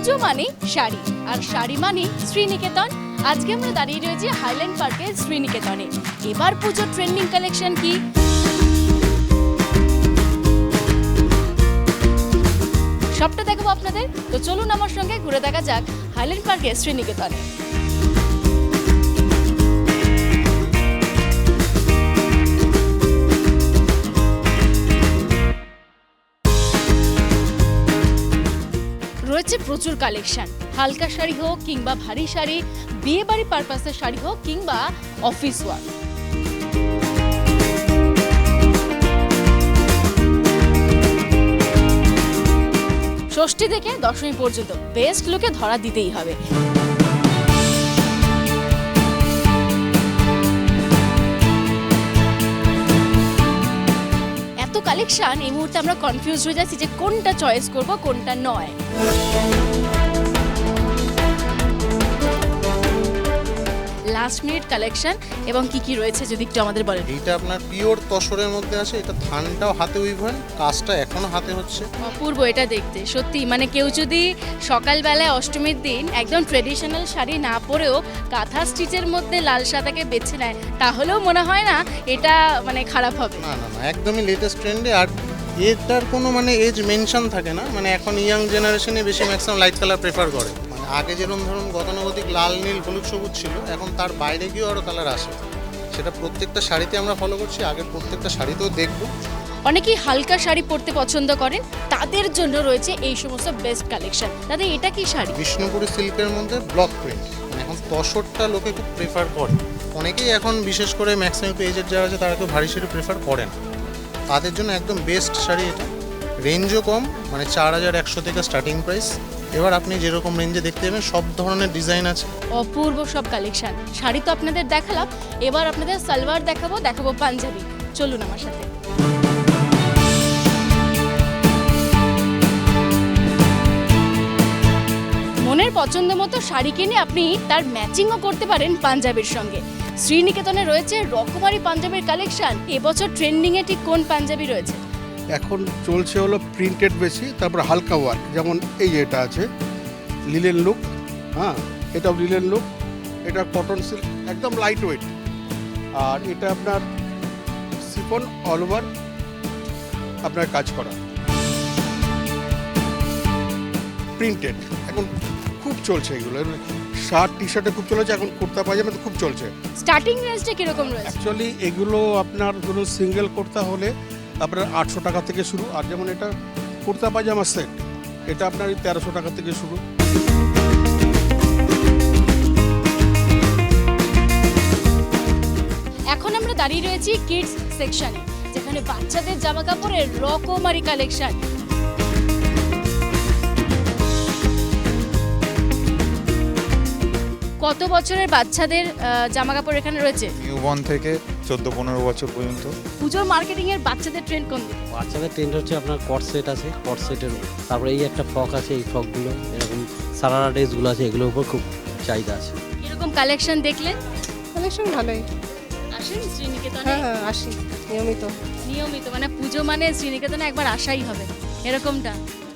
পুজো মানে শাড়ি, আর শাড়ি মানে শ্রীনিকেতন। আজকে আমরা দাঁড়িয়ে রয়েছি হাইল্যান্ড পার্কে শ্রীনিকেতনে। এবার পুজোর ট্রেন্ডিং কালেকশন কি? সবটা দেখাবো আপনাদের। তো চলুন আমার সঙ্গে ঘুরে দেখা যাক হাইল্যান্ড পার্কের শ্রীনিকেতনে। রয়েছে প্রচুর কালেকশন হালকা শাড়ি হোক কিংবা ভারী শাড়ি বিয়ে বাড়ি পারপাসের শাড়ি হোক কিংবা অফিস ওয়ার্ক ষষ্ঠী থেকে দশমী পর্যন্ত বেস্ট লুকে ধরা দিতেই হবে। কালেকশন এই মুহূর্তে আমরা কনফিউজ হয়ে যাচ্ছি যে কোনটা চয়েস করব কোনটা নয়। লাস্ট মিনিট কালেকশন এবং কি কি রয়েছে যদি একটু আমাদের বলেন? এটা আপনার পিওর তসরের মধ্যে আছে এটা ধানটাও হাতে উইভেন কাজটা এখনও হাতে হচ্ছে। অপূর্ব এটা দেখতে সত্যি। মানে কেউ যদি সকালবেলায় অষ্টমীর দিন একদম ট্রেডিশনাল শাড়ি না পরেও কাঁথা স্টিচের মধ্যে লাল সাদাকে বেছে নেয় তাহলেও মনে হয় না এটা মানে খারাপ হবে। না না না একদমই লেটেস্ট ট্রেন্ডে আর এটার কোনো মানে এজ মেনশন থাকে না। মানে এখন ইয়াং জেনারেশনে বেশি ম্যাক্সিমাম লাইট কালার প্রেফার করে। আগে যেরকম ধরুন গতানুগতিক লাল নীল হলুদ সবুজ ছিল এখন তার বাইরে গিয়েও আরও কালার আসে। সেটা প্রত্যেকটা শাড়িতে আমরা ফলো করছি আগে প্রত্যেকটা শাড়িতেও দেখব। অনেকেই হালকা শাড়ি পরতে পছন্দ করেন তাদের জন্য রয়েছে এই সমস্ত বেস্ট কালেকশন দাদা এটা কি শাড়ি? বিষ্ণুপুরি সিল্কের মধ্যে ব্লক প্রিন্ট মানে এখন তসরটা লোকে খুব প্রেফার করে। অনেকেই এখন বিশেষ করে ম্যাক্সিমাম এজের যারা আছে তারা কেউ ভারী শাড়ি প্রেফার করেন তাদের জন্য একদম বেস্ট শাড়ি এটা। রেঞ্জও কম মানে চার হাজার একশো থেকে স্টার্টিং প্রাইস এবার আপনি যেরকম রেঞ্জে দেখতে যাবেন সব ধরনের ডিজাইন আছে। অপূর্ব সব কালেকশন শাড়ি তো আপনাদের দেখালাম, এবার আপনাদের সালোয়ার দেখাবো দেখাবো পাঞ্জাবি। চলুন আমার সাথে। মনের পছন্দ মতো শাড়ি কিনে আপনি তার ম্যাচিংও করতে পারেন পাঞ্জাবির সঙ্গে। শ্রীনিকেতনে রয়েছে রকমারি পাঞ্জাবির কালেকশন এবছর ট্রেন্ডিংয়ে ঠিক কোন পাঞ্জাবি রয়েছে? এখন চলছে হলো প্রিন্টেড বেশি তারপর হালকা ওয়ার্ক যেমন এই যে এটা আছে লিলেন লুক হ্যাঁ এটাও লিলেন লুক এটা কটন সিল্ক একদম লাইট ওয়েট আর এটা আপনার সিফন অল ওভার আপনার কাজ করা। প্রিন্টেড এখন খুব চলছে এগুলো শার্ট টি শার্টে খুব চলেছে এখন কুর্তা পায়জামা তো খুব চলছে। স্টার্টিং রেঞ্জটা কীরকম রয়েছে? অ্যাকচুয়ালি এগুলো আপনার ধরুন সিঙ্গেল কুর্তা হলে আপনার আটশো টাকা থেকে শুরু আর যেমন এটা কুর্তা পায়জামা সেট এটা আপনার তেরোশো টাকা থেকে শুরু। এখন আমরা দাঁড়িয়ে রয়েছি কিডস সেকশনে যেখানে বাচ্চাদের জামা কাপড়ের রকমারি কালেকশন কত বছরের বাচ্চাদের জামা কাপড় এখানে রয়েছে? নিউবর্ন থেকে চোদ্দ পনেরো বছর পর্যন্ত। পুজোর মার্কেটিং এর বাচ্চাদের ট্রেন্ড কোন দিকে? বাচ্চাদের ট্রেন্ড হচ্ছে আপনার কট সেট আছে কট সেটের তারপরে এই একটা ফ্রক আছে এই ফ্রকগুলো এরকম সারারা ড্রেসগুলো আছে এগুলোর উপর খুব চাহিদা আছে। এরকম কালেকশন দেখলেন? কালেকশন ভালোই। আসেন শ্রীনিকেতনে? হ্যাঁ হ্যাঁ আসি নিয়মিত। নিয়মিত মানে পুজো মানে শ্রীনিকেতনে একবার আসাই হবে এরকমটা?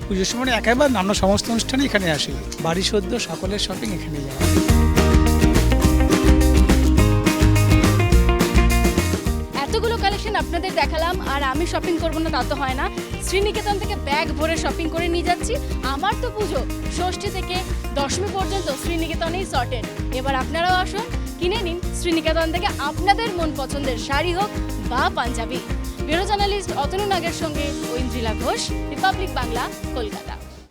পুজোর সময় একেবারে আমরা সমস্ত অনুষ্ঠানে এখানে আসি। বাড়ি সদ্য সকলের শপিং এখানে যাওয়া আপনাদের দেখালাম, আর আমি শপিং করব না, তা তো হয় না। শ্রীনিকেতন থেকে ব্যাগ ভরে শপিং করে নিয়ে যাচ্ছি। আমার তো পুজো ষষ্ঠী থেকে দশমী পর্যন্ত শ্রীনিকেতনেই সর্টেড এবার আপনারাও আসুন, কিনে নিন শ্রীনিকেতন থেকে আপনাদের মন পছন্দের শাড়ি হোক বা পাঞ্জাবি। ব্যুরো জার্নালিস্ট অতনু নাগের সঙ্গে ঐন্দ্রিলা ঘোষ রিপাবলিক বাংলা কলকাতা।